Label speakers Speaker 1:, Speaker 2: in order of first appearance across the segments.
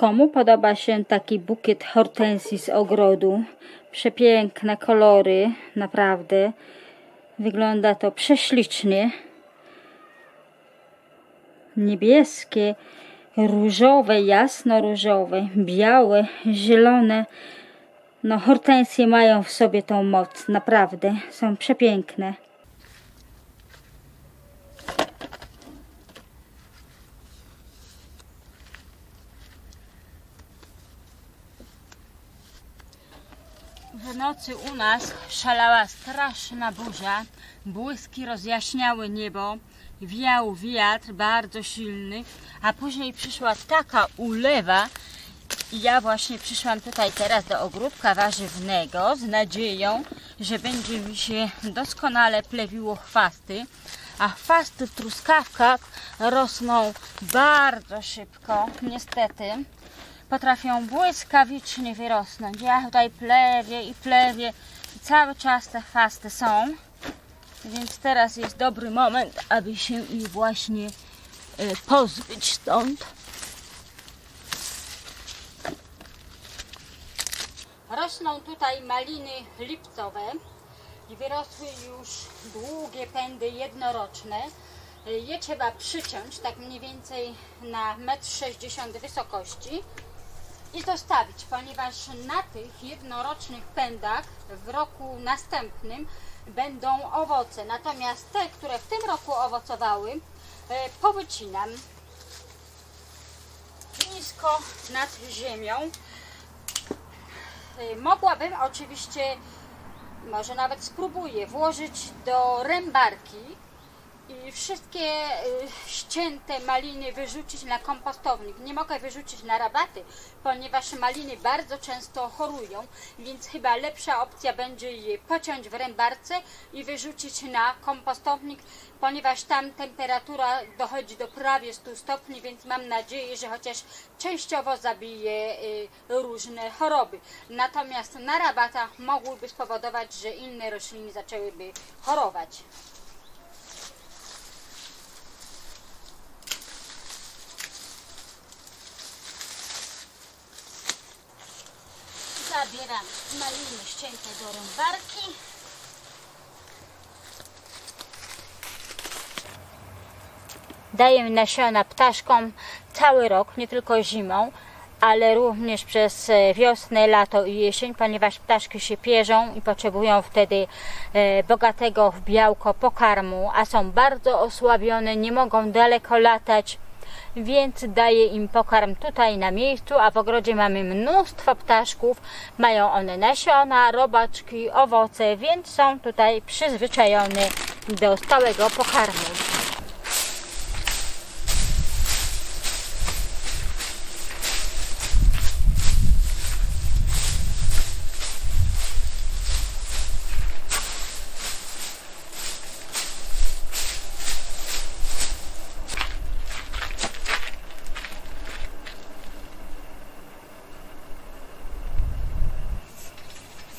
Speaker 1: Komu podoba się taki bukiet hortensji z ogrodu? Przepiękne kolory, naprawdę. Wygląda to prześlicznie. Niebieskie, różowe, jasno-różowe, białe, zielone. No, hortensje mają w sobie tą moc, naprawdę. Są przepiękne. W nocy u nas szalała straszna burza. Błyski rozjaśniały niebo. Wiał wiatr bardzo silny, a później przyszła taka ulewa. I ja właśnie przyszłam tutaj teraz do ogródka warzywnego z nadzieją, że będzie mi się doskonale plewiło chwasty. A chwasty w truskawkach rosną bardzo szybko, niestety potrafią błyskawicznie wyrosnąć. Ja tutaj plewię i plewię i cały czas te chwasty są. Więc teraz jest dobry moment, aby się ich właśnie e, pozbyć stąd. Rosną tutaj maliny lipcowe i wyrosły już długie pędy jednoroczne. E, Je trzeba przyciąć tak mniej więcej na 1,60 m wysokości i zostawić, ponieważ na tych jednorocznych pędach w roku następnym będą owoce. Natomiast te, które w tym roku owocowały, e, powycinam nisko nad ziemią. E, Mogłabym oczywiście, może nawet spróbuję, włożyć do rębarki wszystkie y, ścięte maliny wyrzucić na kompostownik. Nie mogę wyrzucić na rabaty, ponieważ maliny bardzo często chorują, więc chyba lepsza opcja będzie je pociąć w rębarce i wyrzucić na kompostownik, ponieważ tam temperatura dochodzi do prawie 100 stopni, więc mam nadzieję, że chociaż częściowo zabije y, różne choroby. Natomiast na rabatach mogłyby spowodować, że inne rośliny zaczęłyby chorować. Zabieram maliny ścięte do rębarki. Daję nasiona ptaszkom cały rok, nie tylko zimą, ale również przez e, wiosnę, lato i jesień, ponieważ ptaszki się pierzą i potrzebują wtedy e, bogatego w białko pokarmu, a są bardzo osłabione, nie mogą daleko latać więc daję im pokarm tutaj na miejscu, a w ogrodzie mamy mnóstwo ptaszków. Mają one nasiona, robaczki, owoce, więc są tutaj przyzwyczajone do stałego pokarmu.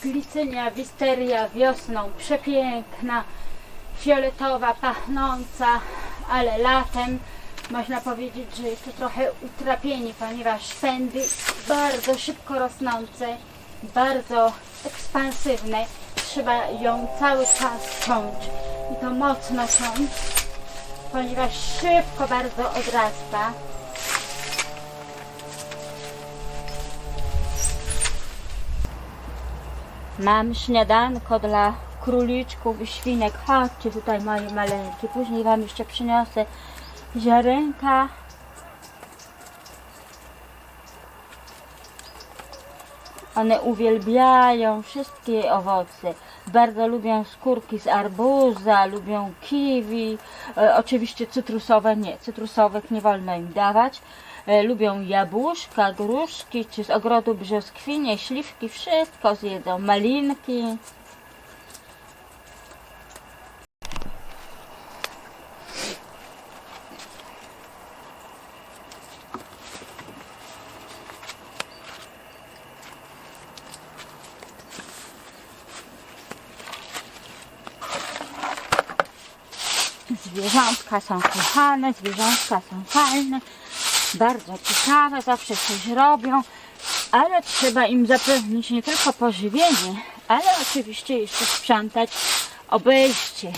Speaker 1: Glicynia, wisteria wiosną przepiękna, fioletowa, pachnąca, ale latem można powiedzieć, że to trochę utrapienie, ponieważ pędy bardzo szybko rosnące, bardzo ekspansywne. Trzeba ją cały czas ciąć i to mocno ciąć, ponieważ szybko bardzo odrasta. Mam śniadanko dla króliczków i świnek. Chodźcie tutaj moje maleńkie. Później Wam jeszcze przyniosę ziarenka. One uwielbiają wszystkie owoce. Bardzo lubią skórki z arbuza, lubią kiwi. E, oczywiście cytrusowe nie. Cytrusowych nie wolno im dawać. E, lubią jabłuszka, gruszki, czy z ogrodu brzoskwinie, śliwki, wszystko zjedzą. Malinki. Zwierzątka są kochane, zwierzątka są fajne. bardzo ciekawe, zawsze coś robią, ale trzeba im zapewnić nie tylko pożywienie, ale oczywiście jeszcze sprzątać obejście.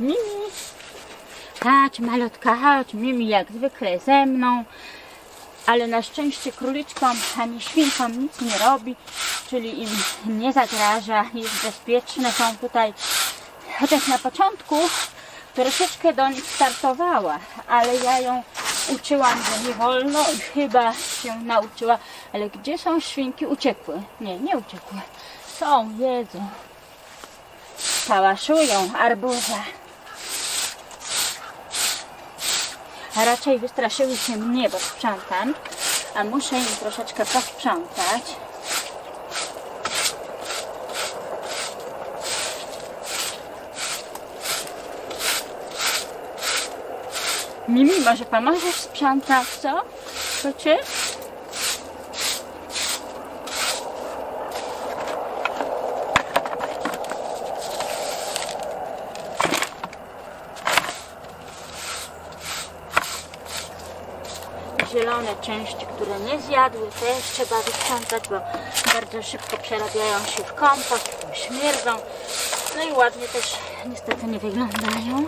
Speaker 1: Mimi, chodź malutka, chodź, Mimi jak zwykle ze mną, ale na szczęście króliczkom ani świnkom nic nie robi, czyli im nie zagraża, jest bezpieczne, są tutaj, chociaż na początku troszeczkę do nich startowała, ale ja ją uczyłam, że nie wolno i chyba się nauczyła, ale gdzie są świnki? Uciekły. Nie, nie uciekły. Są, jedzą. Pałaszują arbuza. A raczej wystraszyły się mnie, bo sprzątam, a muszę im troszeczkę posprzątać. Mimi, może pomożesz sprzątać, co? Chcecie? Zielone części, które nie zjadły, też trzeba wysprzątać, bo bardzo szybko przerabiają się w kompost, śmierdzą. No i ładnie też niestety nie wyglądają.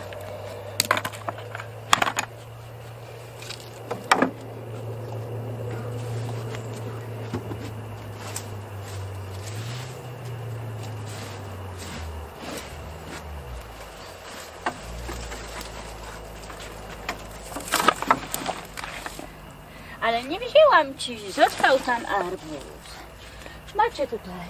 Speaker 1: Ale nie wzięłam ci, został tam arbuz. Macie tutaj.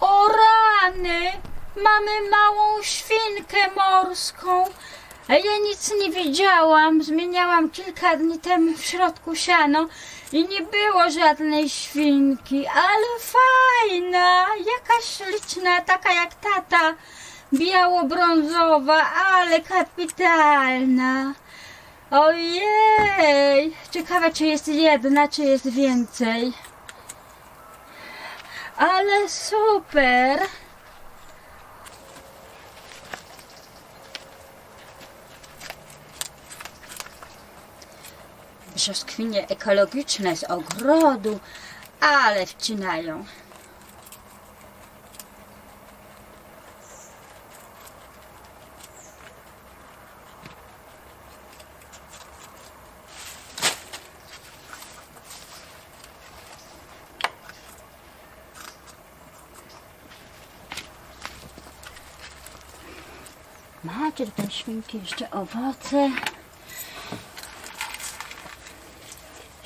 Speaker 1: O rany! Mamy małą świnkę morską. A ja nic nie widziałam. Zmieniałam kilka dni temu w środku siano i nie było żadnej świnki, ale fajna, jaka śliczna, taka jak tata, biało-brązowa, ale kapitalna. Ojej, ciekawe czy jest jedna, czy jest więcej. Ale super. Brzoskwinie ekologiczne z ogrodu, ale wcinają. Macie tutaj świnki jeszcze owoce.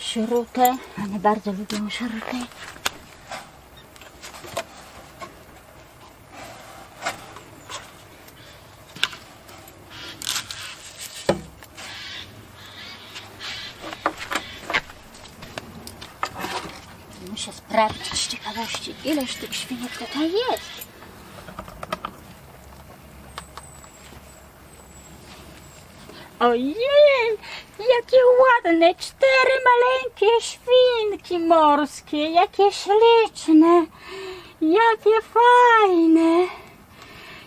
Speaker 1: Śrutę. One bardzo lubią śrutę. Muszę sprawdzić z ciekawości, ileż tych świniek tutaj jest. Ojej, jakie ładne, cztery maleńkie świnki morskie, jakie śliczne, jakie fajne,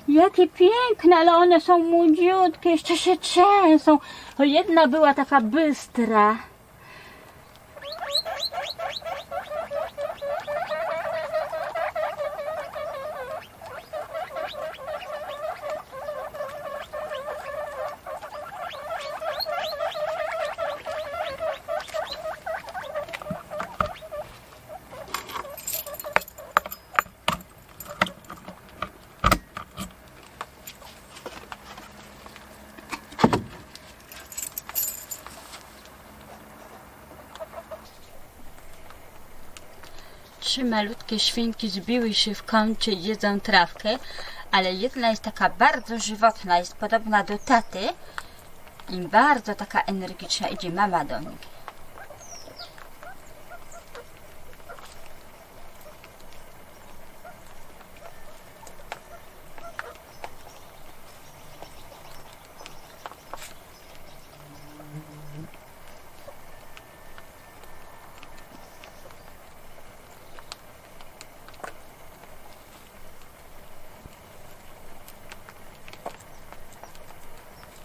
Speaker 1: jakie piękne, ale one są młodziutkie, jeszcze się trzęsą. O, jedna była taka bystra. Trzy malutkie świnki zbiły się w kącie i jedzą trawkę, ale jedna jest taka bardzo żywotna, jest podobna do taty i bardzo taka energiczna. Idzie mama do nich.